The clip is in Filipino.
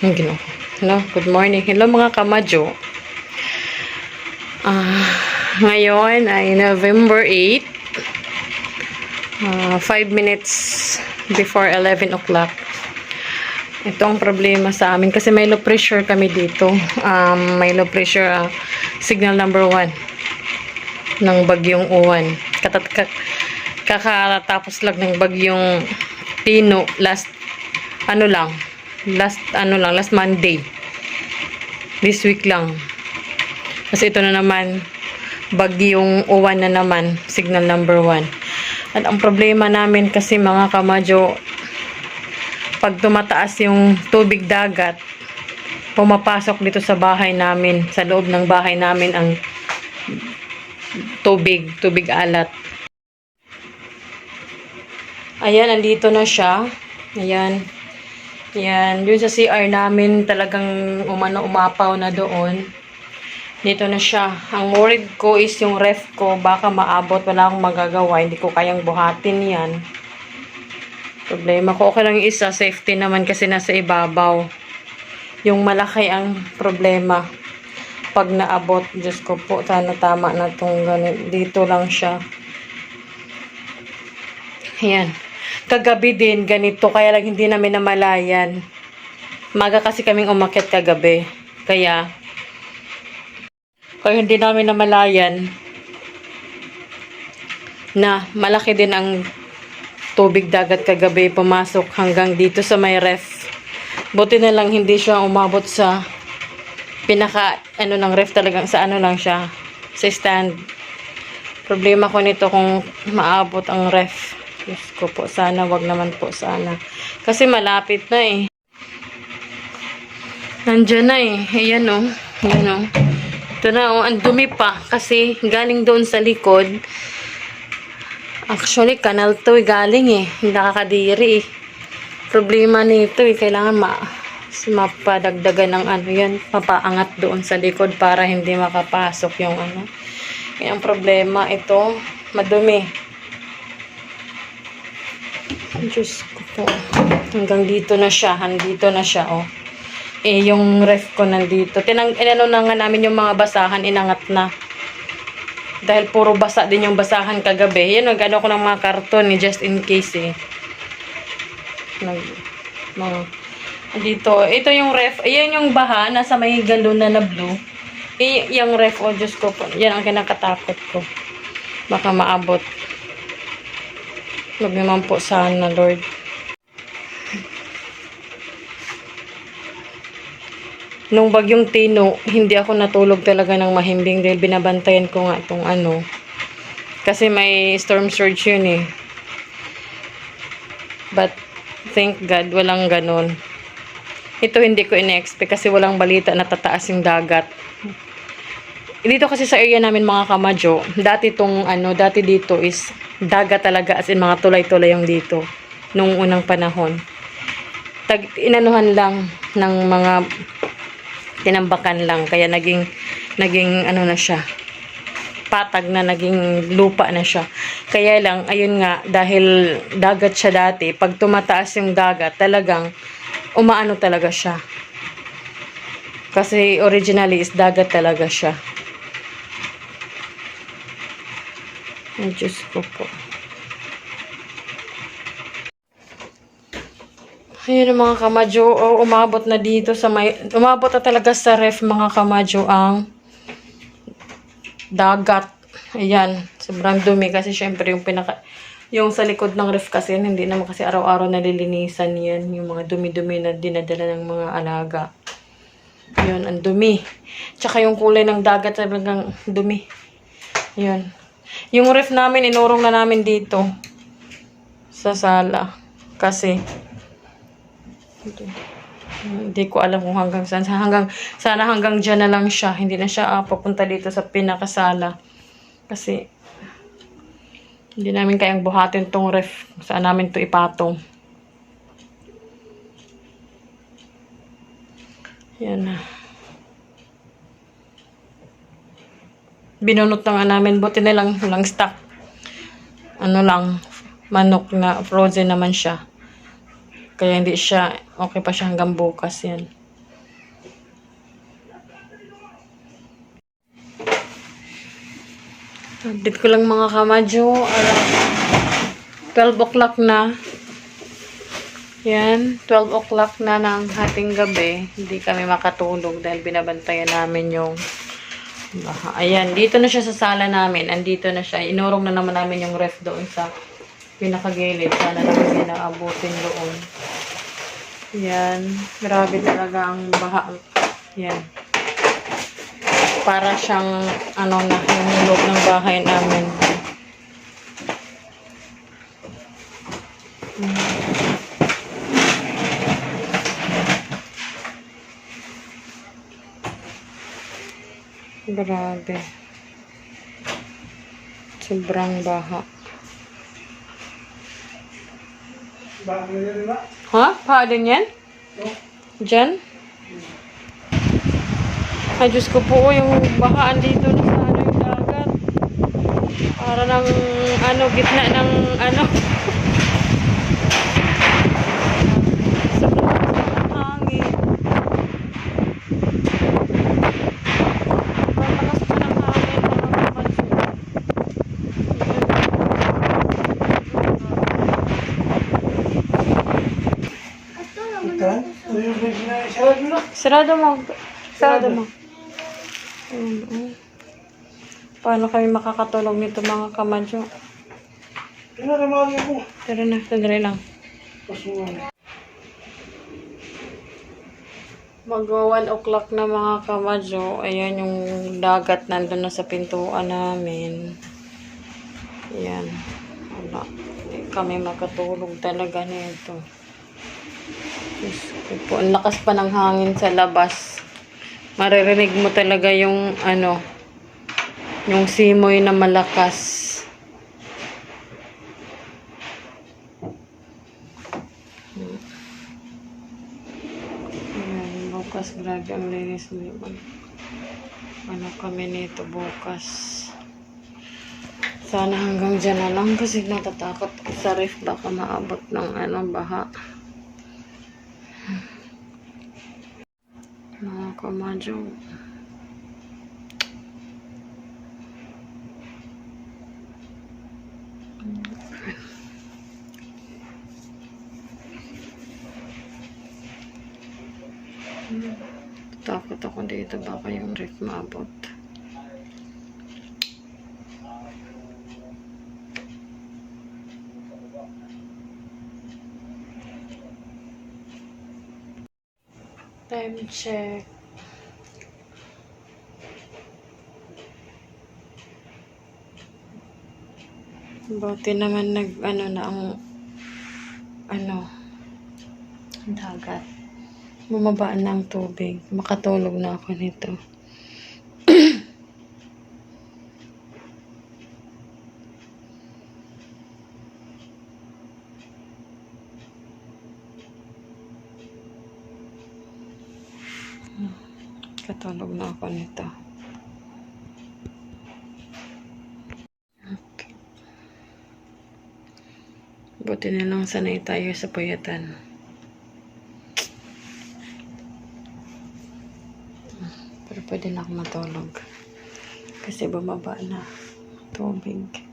Ang ginawa. Hello, good morning. Hello mga kamadyo. Ah, ngayon ay November 8. Ah, 5 minutes before 11 o'clock. Ito ang problema sa amin kasi may low pressure kami dito. Um, may low pressure ah, signal number 1 ng bagyong uwan. Katat ka- kakatapos lang ng bagyong Pino last ano lang last ano lang last Monday this week lang kasi ito na naman bagyong uwan na naman signal number 1 at ang problema namin kasi mga kamadyo pag tumataas yung tubig dagat pumapasok dito sa bahay namin sa loob ng bahay namin ang tubig tubig alat Ayan, andito na siya. Ayan. Ayan. Yun sa CR namin talagang umano umapaw na doon. Dito na siya. Ang worried ko is yung ref ko. Baka maabot. Wala akong magagawa. Hindi ko kayang buhatin yan. Problema ko. Okay lang isa. Safety naman kasi nasa ibabaw. Yung malaki ang problema. Pag naabot, Diyos ko po, sana tama na itong ganun. Dito lang siya. Ayan. Kagabi din, ganito. Kaya lang hindi namin namalayan. Maga kasi kaming umakyat kagabi. Kaya, kaya hindi namin namalayan na malaki din ang tubig dagat kagabi pumasok hanggang dito sa may ref. Buti na lang hindi siya umabot sa pinaka ano ng ref talagang sa ano lang siya sa stand. Problema ko nito kung maabot ang ref. Diyos ko po, sana wag naman po sana. Kasi malapit na eh. Nandyan na eh. Ayan o. Oh. Ayan o. Oh. Ito na o. Oh. Ang dumi pa. Kasi galing doon sa likod. Actually, kanal to eh. Galing eh. Nakakadiri eh. Problema nito eh. Kailangan ma mapadagdagan ng ano yan. Papaangat doon sa likod para hindi makapasok yung ano. Ang problema ito. Madumi. Diyos ko po. Hanggang dito na siya. Hangdito na siya, oh. Eh, yung ref ko nandito. Tinang, inano na nga namin yung mga basahan, inangat na. Dahil puro basa din yung basahan kagabi. Yan, nag-ano ko ng mga karton, eh, just in case, eh. Nag, mga, dito. Ito yung ref. Ayan yung baha, nasa may galon na na blue. Eh, yung ref, oh, Diyos ko po. Yan ang kinakatakot ko. Baka maabot. Huwag naman po sana, Lord. Nung bagyong Tino, hindi ako natulog talaga ng mahimbing dahil binabantayan ko nga itong ano. Kasi may storm surge yun eh. But, thank God, walang ganun. Ito hindi ko in-expect kasi walang balita na tataas yung dagat. Dito kasi sa area namin mga kamadyo, dati tong ano, dati dito is dagat talaga as in mga tulay-tulay yung dito nung unang panahon. Tag inanuhan lang ng mga tinambakan lang kaya naging naging ano na siya patag na naging lupa na siya. Kaya lang, ayun nga, dahil dagat siya dati, pag tumataas yung dagat, talagang umaano talaga siya. Kasi originally is dagat talaga siya. Ay, Diyos ko po. Ayun mga kamadyo, oh, umabot na dito sa may, umabot na talaga sa ref mga kamadyo ang dagat. Ayan, sobrang dumi kasi syempre yung pinaka, yung sa likod ng ref kasi hindi naman kasi araw-araw nalilinisan yan, yung mga dumi-dumi na dinadala ng mga alaga. Yun, ang dumi. Tsaka yung kulay ng dagat talagang dumi. Yun. Yung ref namin, inurong na namin dito. Sa sala. Kasi, hindi ko alam kung hanggang saan. Hanggang, sana hanggang dyan na lang siya. Hindi na siya ah, papunta dito sa pinakasala. Kasi, hindi namin kayang buhatin tong ref. Saan namin to ipatong. Yan na. binunot na nga namin. Buti na lang, walang stock. Ano lang, manok na frozen naman siya. Kaya hindi siya, okay pa siya hanggang bukas yan. Update ko lang mga kamadyo. Alam, 12 o'clock na. Yan, 12 o'clock na ng ating gabi. Hindi kami makatulog dahil binabantayan namin yung baha. Ayan, dito na siya sa sala namin. Andito na siya. Inurong na naman namin yung ref doon sa pinakagilid. Sana naman hindi naabutin doon. Yan. Grabe talaga ang baha. Yan. Para siyang, ano na, yung loob ng bahay namin. Grabe. Sobrang baha. Ha? Pa din yan? Diyan? Ay, Diyos ko po, yung bahaan dito na sa ano yung dagat. Para ng, ano, gitna ng, ano. Sobrang lakas ng hangin. Sobrang lakas pa ng hangin, mga kapatid. Sarado mo. Sarado mo. Ayun, oh. Paano kami makakatulog nito mga kamadyo? Tara na, sandali lang. Magwa 1 o'clock na mga kamadyo. Ayan yung dagat nandun na sa pintuan namin. Ayan. Wala. Kami makatulog talaga nito. Diyos ko po. Ang lakas pa ng hangin sa labas. Maririnig mo talaga yung ano, yung simoy na malakas. Ayan, bukas grabe ang linis mo. Ano kami nito bukas. Sana hanggang dyan na lang kasi natatakot ako sa ref baka maabot ng ano, baha. Mga kamadyo. Takot ako dito baka yung ref maabot. Time check. Buti naman nag ano na ang ano dagat. Bumabaan na ang tubig. Makatulog na ako nito. Katulog na ako nito. Buti na lang sanay tayo sa puyatan. Pero pwede na ako matulog. Kasi bumaba na tubig.